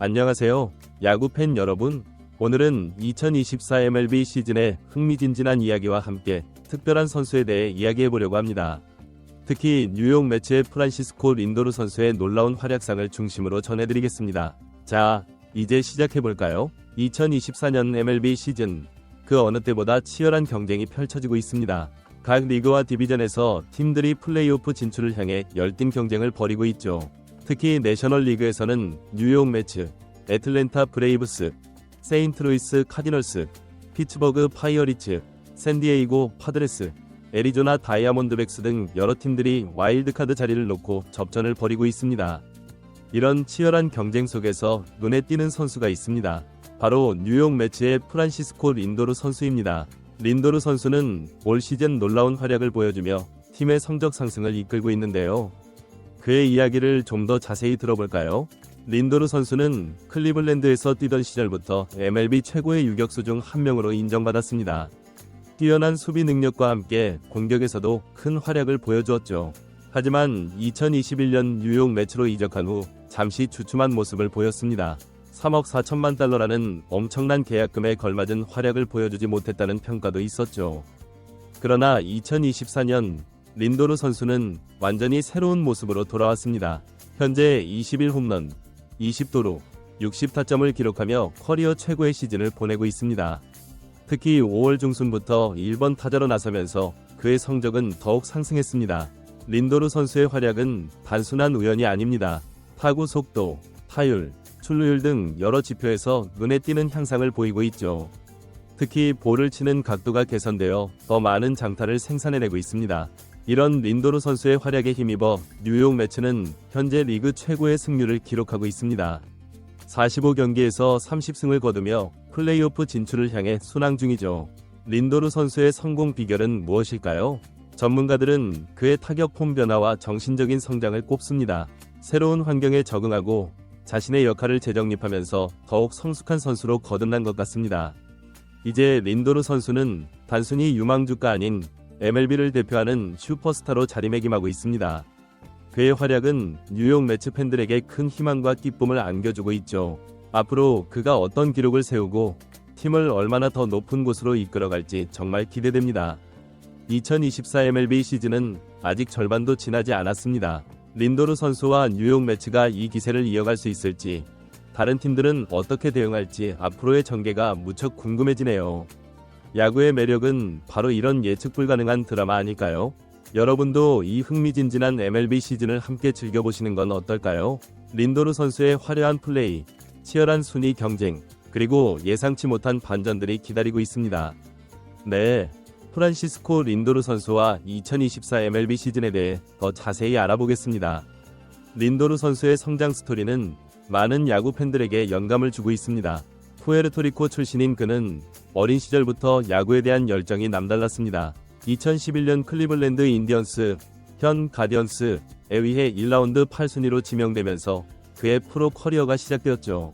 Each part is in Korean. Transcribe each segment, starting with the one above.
안녕하세요. 야구 팬 여러분. 오늘은 2024 MLB 시즌의 흥미진진한 이야기와 함께 특별한 선수에 대해 이야기해 보려고 합니다. 특히 뉴욕 매치의 프란시스코 린도르 선수의 놀라운 활약상을 중심으로 전해드리겠습니다. 자, 이제 시작해 볼까요? 2024년 MLB 시즌 그 어느 때보다 치열한 경쟁이 펼쳐지고 있습니다. 각 리그와 디비전에서 팀들이 플레이오프 진출을 향해 열띤 경쟁을 벌이고 있죠. 특히 내셔널 리그에서는 뉴욕 매츠, 애틀랜타 브레이브스, 세인트루이스 카디널스, 피츠버그 파이어리츠, 샌디에이고 파드레스, 애리조나 다이아몬드백스 등 여러 팀들이 와일드카드 자리를 놓고 접전을 벌이고 있습니다. 이런 치열한 경쟁 속에서 눈에 띄는 선수가 있습니다. 바로 뉴욕 매치의 프란시스코 린도르 선수입니다. 린도르 선수는 올 시즌 놀라운 활약을 보여주며 팀의 성적 상승을 이끌고 있는데요. 그의 이야기를 좀 더 자세히 들어볼까요? 린도르 선수는 클리블랜드에서 뛰던 시절부터 MLB 최고의 유격수 중 한 명으로 인정받았습니다. 뛰어난 수비 능력과 함께 공격에서도 큰 활약을 보여주었죠. 하지만 2021년 뉴욕 매치로 이적한 후 잠시 주춤한 모습을 보였습니다. 3억 4천만 달러라는 엄청난 계약금에 걸맞은 활약을 보여주지 못했다는 평가도 있었죠. 그러나 2024년 린도르 선수는 완전히 새로운 모습으로 돌아왔습니다. 현재 21 홈런, 20도루, 60타점을 기록하며 커리어 최고의 시즌을 보내고 있습니다. 특히 5월 중순부터 1번 타자로 나서면서 그의 성적은 더욱 상승했습니다. 린도르 선수의 활약은 단순한 우연이 아닙니다. 타구 속도, 타율, 출루율 등 여러 지표에서 눈에 띄는 향상을 보이고 있죠. 특히 볼을 치는 각도가 개선되어 더 많은 장타를 생산해내고 있습니다. 이런 린도르 선수의 활약에 힘입어 뉴욕 매츠는 현재 리그 최고의 승률을 기록하고 있습니다. 45경기에서 30승을 거두며 플레이오프 진출을 향해 순항 중이죠. 린도르 선수의 성공 비결은 무엇일까요? 전문가들은 그의 타격 폼 변화와 정신적인 성장을 꼽습니다. 새로운 환경에 적응하고 자신의 역할을 재정립하면서 더욱 성숙한 선수로 거듭난 것 같습니다. 이제 린도르 선수는 단순히 유망주가 아닌 MLB를 대표하는 슈퍼스타로 자리매김하고 있습니다. 그의 활약은 뉴욕 매츠 팬들에게 큰 희망과 기쁨을 안겨주고 있죠. 앞으로 그가 어떤 기록을 세우고 팀을 얼마나 더 높은 곳으로 이끌어갈지 정말 기대됩니다. 2024 MLB 시즌은 아직 절반도 지나지 않았습니다. 린도르 선수와 뉴욕 매츠가 이 기세를 이어갈 수 있을지, 다른 팀들은 어떻게 대응할지 앞으로의 전개가 무척 궁금해지네요. 야구의 매력은 바로 이런 예측 불가능한 드라마 아닐까요? 여러분도 이 흥미진진한 MLB 시즌을 함께 즐겨보시는 건 어떨까요? 린도르 선수의 화려한 플레이, 치열한 순위 경쟁, 그리고 예상치 못한 반전들이 기다리고 있습니다. 네. 프란시스코 린도르 선수와 2024 MLB 시즌에 대해 더 자세히 알아보겠습니다. 린도르 선수의 성장 스토리는 많은 야구 팬들에게 영감을 주고 있습니다. 푸에르토리코 출신인 그는 어린 시절부터 야구에 대한 열정이 남달랐습니다. 2011년 클리블랜드 인디언스, 현 가디언스에 의해 1라운드 8순위로 지명되면서 그의 프로 커리어가 시작되었죠.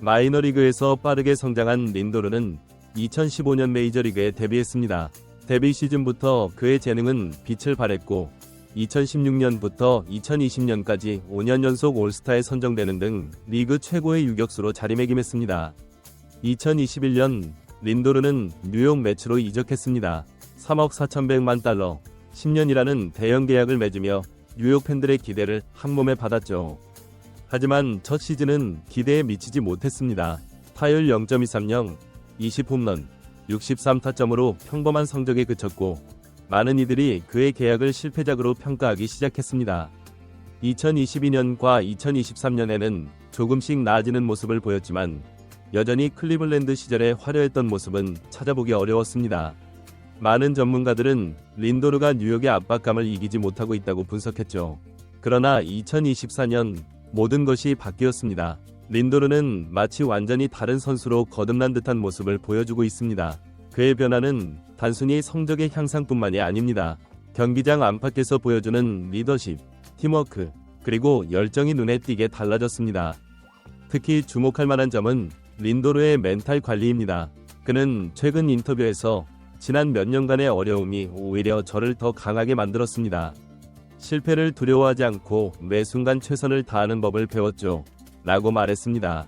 마이너리그에서 빠르게 성장한 린도르는 2015년 메이저리그에 데뷔했습니다. 데뷔 시즌부터 그의 재능은 빛을 발했고 2016년부터 2020년까지 5년 연속 올스타에 선정되는 등 리그 최고의 유격수로 자리매김했습니다. 2021년 린도르는 뉴욕 매치로 이적했습니다. 3억 4천백만 달러, 10년이라는 대형 계약을 맺으며 뉴욕 팬들의 기대를 한 몸에 받았죠. 하지만 첫 시즌은 기대에 미치지 못했습니다. 타율 0.230, 20홈런, 63타점으로 평범한 성적에 그쳤고 많은 이들이 그의 계약을 실패작으로 평가하기 시작했습니다. 2022년과 2023년에는 조금씩 나아지는 모습을 보였지만 여전히 클리블랜드 시절의 화려했던 모습은 찾아보기 어려웠습니다. 많은 전문가들은 린도르가 뉴욕의 압박감을 이기지 못하고 있다고 분석했죠. 그러나 2024년 모든 것이 바뀌었습니다. 린도르는 마치 완전히 다른 선수로 거듭난 듯한 모습을 보여주고 있습니다. 그의 변화는 단순히 성적의 향상뿐만이 아닙니다. 경기장 안팎에서 보여주는 리더십, 팀워크, 그리고 열정이 눈에 띄게 달라졌습니다. 특히 주목할 만한 점은 린도르의 멘탈 관리입니다. 그는 최근 인터뷰에서 지난 몇 년간의 어려움이 오히려 저를 더 강하게 만들었습니다. 실패를 두려워하지 않고 매 순간 최선을 다하는 법을 배웠죠. 라고 말했습니다.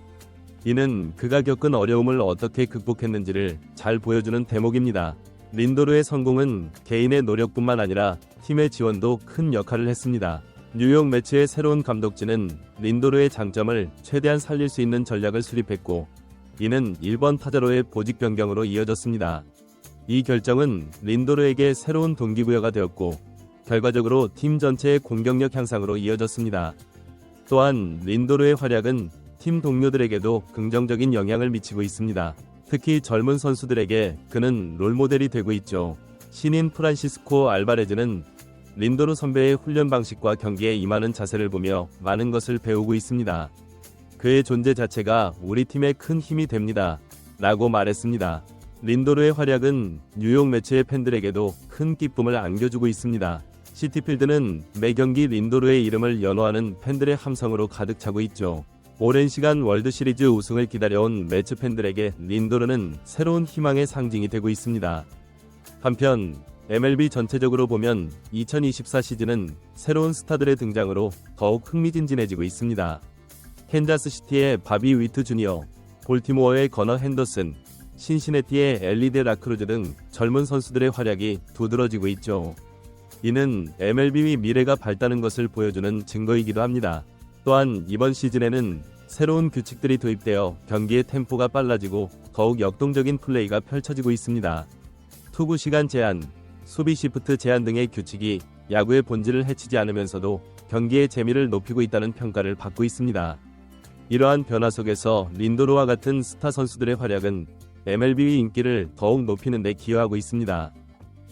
이는 그가 겪은 어려움을 어떻게 극복했는지를 잘 보여주는 대목입니다. 린도르의 성공은 개인의 노력뿐만 아니라 팀의 지원도 큰 역할을 했습니다. 뉴욕 매치의 새로운 감독진은 린도르의 장점을 최대한 살릴 수 있는 전략을 수립했고 이는 1번 타자로의 보직 변경으로 이어졌습니다. 이 결정은 린도르에게 새로운 동기부여가 되었고 결과적으로 팀 전체의 공격력 향상으로 이어졌습니다. 또한 린도르의 활약은 팀 동료들에게도 긍정적인 영향을 미치고 있습니다. 특히 젊은 선수들에게 그는 롤모델이 되고 있죠. 신인 프란시스코 알바레즈는 린도르 선배의 훈련 방식과 경기에 임하는 자세를 보며 많은 것을 배우고 있습니다. 그의 존재 자체가 우리 팀에 큰 힘이 됩니다. 라고 말했습니다. 린도르의 활약은 뉴욕 매체의 팬들에게도 큰 기쁨을 안겨주고 있습니다. 시티필드는 매 경기 린도르의 이름을 연호하는 팬들의 함성으로 가득 차고 있죠. 오랜 시간 월드 시리즈 우승을 기다려온 매츠 팬들에게 린도르는 새로운 희망의 상징이 되고 있습니다. 한편 MLB 전체적으로 보면 2024 시즌은 새로운 스타들의 등장으로 더욱 흥미진진해지고 있습니다. 캔자스 시티의 바비 위트 주니어, 볼티모어의 거너 핸더슨, 신시내티의 엘리데 라크루즈 등 젊은 선수들의 활약이 두드러지고 있죠. 이는 MLB의 미래가 밝다는 것을 보여주는 증거이기도 합니다. 또한 이번 시즌에는 새로운 규칙들이 도입되어 경기의 템포가 빨라지고 더욱 역동적인 플레이가 펼쳐지고 있습니다. 투구 시간 제한, 수비 시프트 제한 등의 규칙이 야구의 본질을 해치지 않으면서도 경기의 재미를 높이고 있다는 평가를 받고 있습니다. 이러한 변화 속에서 린도르와 같은 스타 선수들의 활약은 MLB의 인기를 더욱 높이는 데 기여하고 있습니다.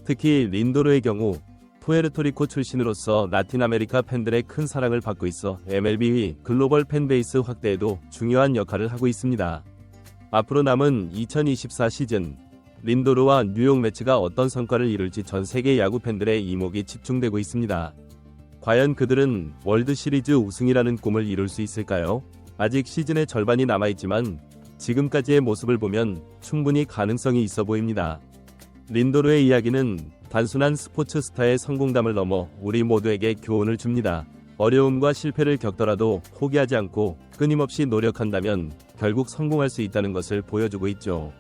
특히 린도르의 경우 푸에르토리코 출신으로서 라틴 아메리카 팬들의 큰 사랑을 받고 있어 MLB의 글로벌 팬베이스 확대에도 중요한 역할을 하고 있습니다. 앞으로 남은 2024 시즌 린도르와 뉴욕 매치가 어떤 성과를 이룰지 전 세계 야구 팬들의 이목이 집중되고 있습니다. 과연 그들은 월드 시리즈 우승이라는 꿈을 이룰 수 있을까요? 아직 시즌의 절반이 남아있지만 지금까지의 모습을 보면 충분히 가능성이 있어 보입니다. 린도르의 이야기는 단순한 스포츠 스타의 성공담을 넘어 우리 모두에게 교훈을 줍니다. 어려움과 실패를 겪더라도 포기하지 않고 끊임없이 노력한다면 결국 성공할 수 있다는 것을 보여주고 있죠.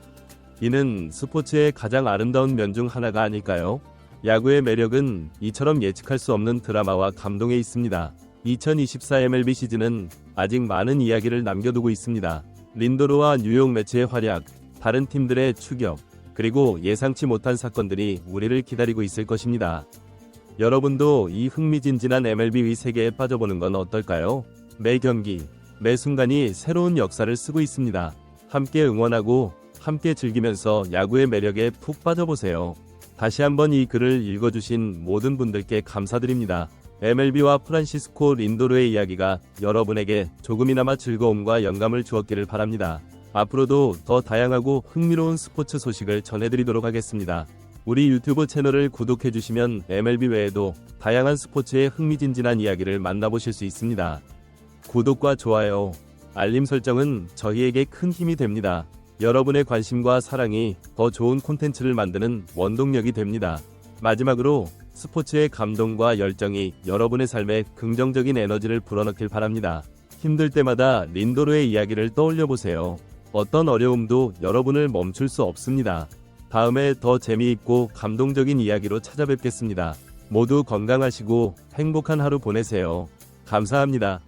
이는 스포츠의 가장 아름다운 면 중 하나가 아닐까요? 야구의 매력은 이처럼 예측할 수 없는 드라마와 감동에 있습니다. 2024 MLB 시즌은 아직 많은 이야기를 남겨두고 있습니다. 린도르와 뉴욕 매치의 활약, 다른 팀들의 추격, 그리고 예상치 못한 사건들이 우리를 기다리고 있을 것입니다. 여러분도 이 흥미진진한 MLB의 세계에 빠져보는 건 어떨까요? 매 경기, 매 순간이 새로운 역사를 쓰고 있습니다. 함께 응원하고 함께 즐기면서 야구의 매력에 푹 빠져보세요. 다시 한번 이 글을 읽어주신 모든 분들께 감사드립니다. MLB와 프란시스코 린도르의 이야기가 여러분에게 조금이나마 즐거움과 영감을 주었기를 바랍니다. 앞으로도 더 다양하고 흥미로운 스포츠 소식을 전해드리도록 하겠습니다. 우리 유튜브 채널을 구독해주시면 MLB 외에도 다양한 스포츠의 흥미진진한 이야기를 만나보실 수 있습니다. 구독과 좋아요, 알림 설정은 저희에게 큰 힘이 됩니다. 여러분의 관심과 사랑이 더 좋은 콘텐츠를 만드는 원동력이 됩니다. 마지막으로 스포츠의 감동과 열정이 여러분의 삶에 긍정적인 에너지를 불어넣길 바랍니다. 힘들 때마다 린도르의 이야기를 떠올려 보세요. 어떤 어려움도 여러분을 멈출 수 없습니다. 다음에 더 재미있고 감동적인 이야기로 찾아뵙겠습니다. 모두 건강하시고 행복한 하루 보내세요. 감사합니다.